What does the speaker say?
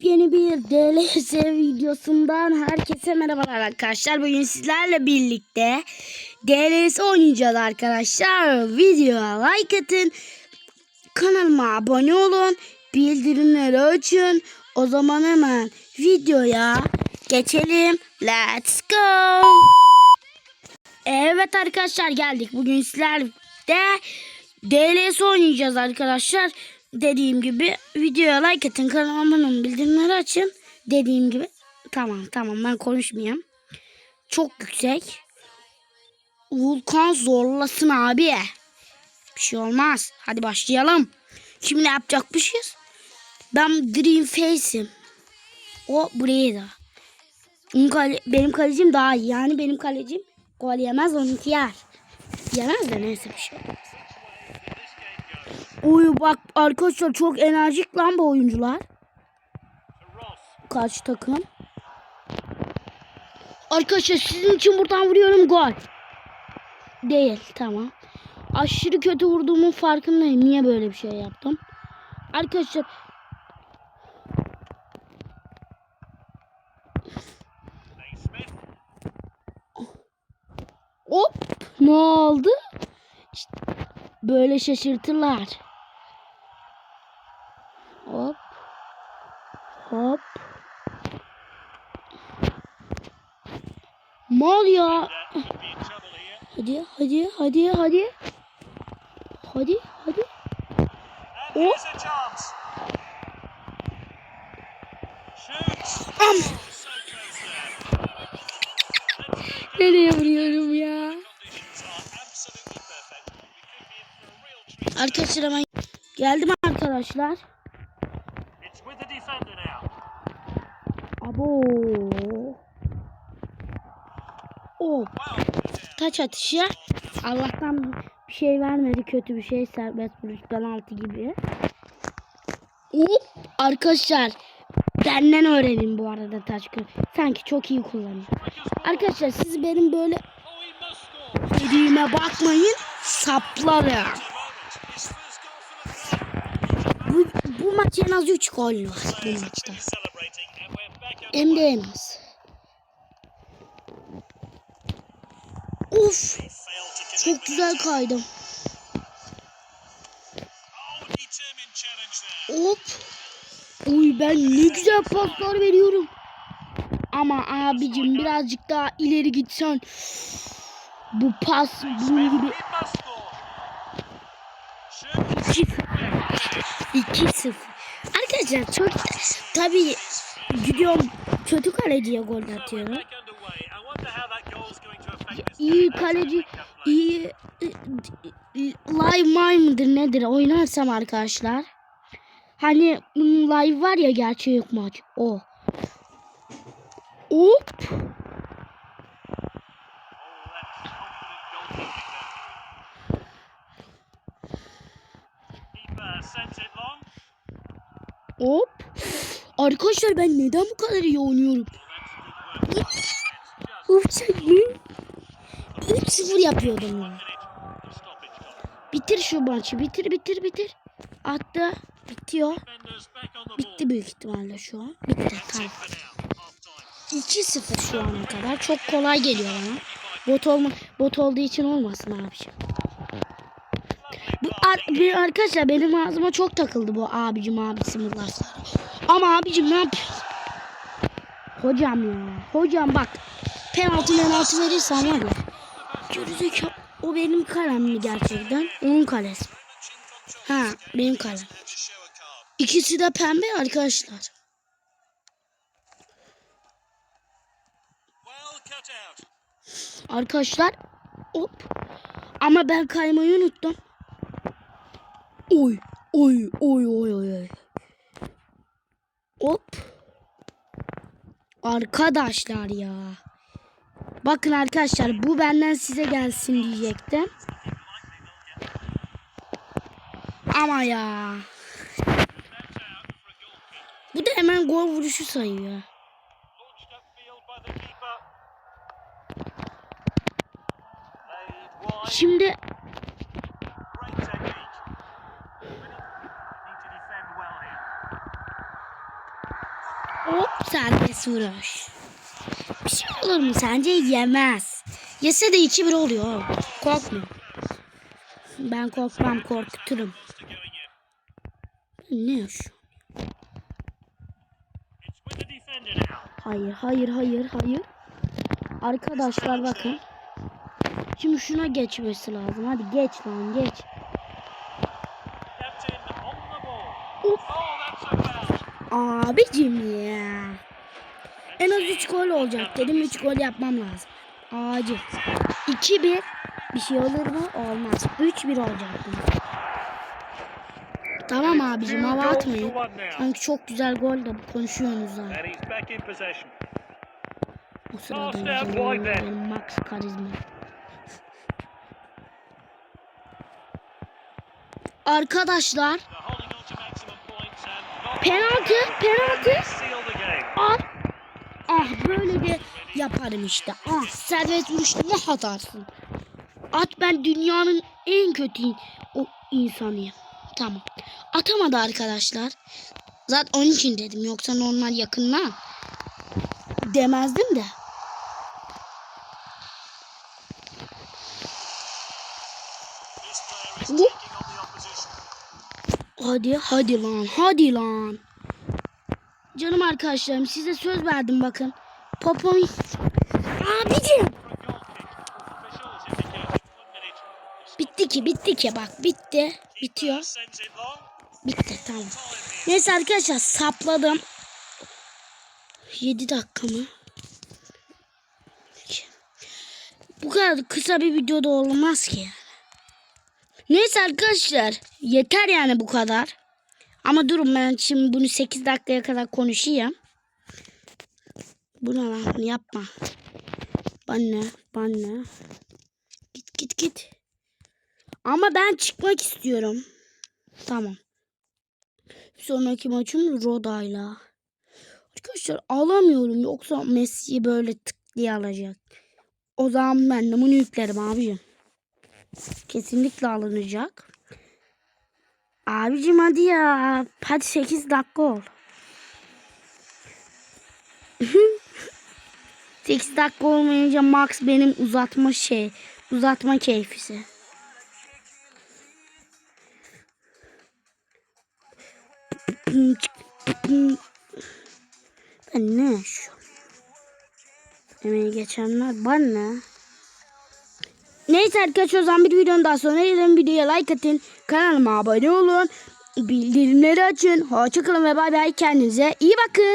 Yepyeni bir DLS videosundan herkese merhabalar arkadaşlar. Bugün sizlerle birlikte DLS oynayacağız arkadaşlar. Videoya like atın. Kanalıma abone olun. Bildirimleri açın. O zaman hemen videoya geçelim. Let's go. Evet arkadaşlar geldik. Bugün sizlerle DLS oynayacağız arkadaşlar. Dediğim gibi videoya like atın. Kanalıma abone olun. Bildirimleri açın. Dediğim gibi. Tamam tamam ben konuşmayayım. Çok yüksek. Vulkan zorlasın abi. Bir şey olmaz. Hadi başlayalım. Şimdi ne yapacakmışız? Ben Dream Face'im. O buraya da. Benim kalecim daha iyi. Yani benim kalecim gol yemez onunki yer. Yemez de neyse bir şey olmaz. Uy bak arkadaşlar çok enerjik lan bu oyuncular. Kaç takım? Arkadaşlar sizin için buradan vuruyorum gol. Değil tamam. Aşırı kötü vurduğumun farkındayım. Niye böyle bir şey yaptım? Arkadaşlar Hop ne oldu? İşte böyle şaşırtırlar. Hop. Hop. Mal ya. Hadi hadi hadi hadi. Hadi hadi. Shoots. Am. Nereye vuruyorum ya? Arkadaşlar hemen geldim arkadaşlar. Abo. Oh. Well, down. Taç atışı. Allah'tan bir şey vermedi. Kötü bir şey serbest vuruş penaltı gibi. Hop. Arkadaşlar benden öğrenin bu arada taç. Sanki çok iyi kullanıyor. Arkadaşlar siz benim böyle Oh, dediğime bakmayın. Saplarım. Bu, bu maç en az 3 gol var bu maçta. Hem de. Of çok güzel kaydım. Hop. Uy ben ne güzel paslar veriyorum. Ama abicim birazcık daha ileri gitsen. Bu pas bunun gibi He must score. Shoot. 2-0. Arkadaşlar çok tabii gidiyorum kötü kaleciye gol atıyorum. İyi kaleci iyi live mine mıdır nedir oynarsam arkadaşlar. Hani live var ya gerçek maç o. Hop. Hop. Arkadaşlar ben neden bu kadar iyi oynuyorum? That's good work. Just Uf sen ne? 3-0 yapıyordum ya. Bitir şu maçı. Bitir bitir bitir. Attı. Bitiyor. Bitti büyük ihtimalle şu an. Bitti. Tamam. it for now. Half time. 2-0 şu ana kadar. Çok kolay geliyor bana. Bot, olma, bot olduğu için olmasın abiciğim. Bu, ar- arkadaşlar benim ağzıma çok takıldı bu abicim abisi mırlaslar. Ama abicim ne yapıyorsun? Hocam ya. Hocam bak. Penaltı penaltı verirsen var ya. Gerizekalı. O benim kalem mi gerçekten? Onun kalesi. Ha benim kalem. İkisi de pembe arkadaşlar. Arkadaşlar hop. Ama ben kaymayı unuttum. Oy oy oy oy oy. Hop. Arkadaşlar ya. Bakın arkadaşlar bu benden size gelsin diyecektim. Ama ya. Bu da hemen gol vuruşu sayıyor. Şimdi Hop serbest vuruş. Bir şey olur mu sence? Yemez. Yese de 2-1 oluyor. Korkma. Ben korkmam korkuturum. Ne yaşıyor? Hayır hayır hayır hayır. Arkadaşlar bakın. Şimdi şuna geçmesi lazım. Hadi geç lan geç. Abicim ya. En az 3 gol olacak dedim. 3 gol yapmam lazım. Acil. 2-1. Bir şey olur mu? Olmaz. 3-1 olacak bu. Tamam abicim hava atmayın. Sanki çok güzel gol de konuşuyorsunuz possession. O sırada benim Max karizma. Arkadaşlar penaltı penaltı. game. Ah, böyle bir yaparım işte. Ah servet vuruşunu atarsın. At ben dünyanın en kötü o insanıyım. Tamam. Atamadı arkadaşlar. Zaten onun için dedim. Yoksa normal yakından demezdim de. Hadi hadi lan hadi lan. Canım arkadaşlarım size söz verdim bakın. Popon. Abicim. Bitti ki bitti ki bak bitti. Bitiyor. Bitti tamam. Neyse arkadaşlar sapladım. 7 dakika mı? Bu kadar kısa bir videoda olmaz ki. Neyse arkadaşlar yeter yani bu kadar. Ama durun ben şimdi bunu 8 dakikaya kadar konuşayım. Bu ne lan yapma. Bana bana. Git git git. Ama ben çıkmak istiyorum. Tamam. Bir sonraki maçım Roda'yla. Arkadaşlar alamıyorum yoksa Messi böyle tık diye alacak. O zaman ben de bunu yüklerim abicim. Kesinlikle alınacak. Abicim hadi ya. Hadi 8 dakika ol. 8 dakika olmayınca Max benim uzatma şey uzatma keyfisi. Ben ne yaşıyorum? Emeği geçenler bana ne? Neyse arkadaşlar o zaman bir videonun daha sonra gelin videoya like atın. Kanalıma abone olun. Bildirimleri açın. Hoşçakalın ve bay bay. Kendinize iyi bakın.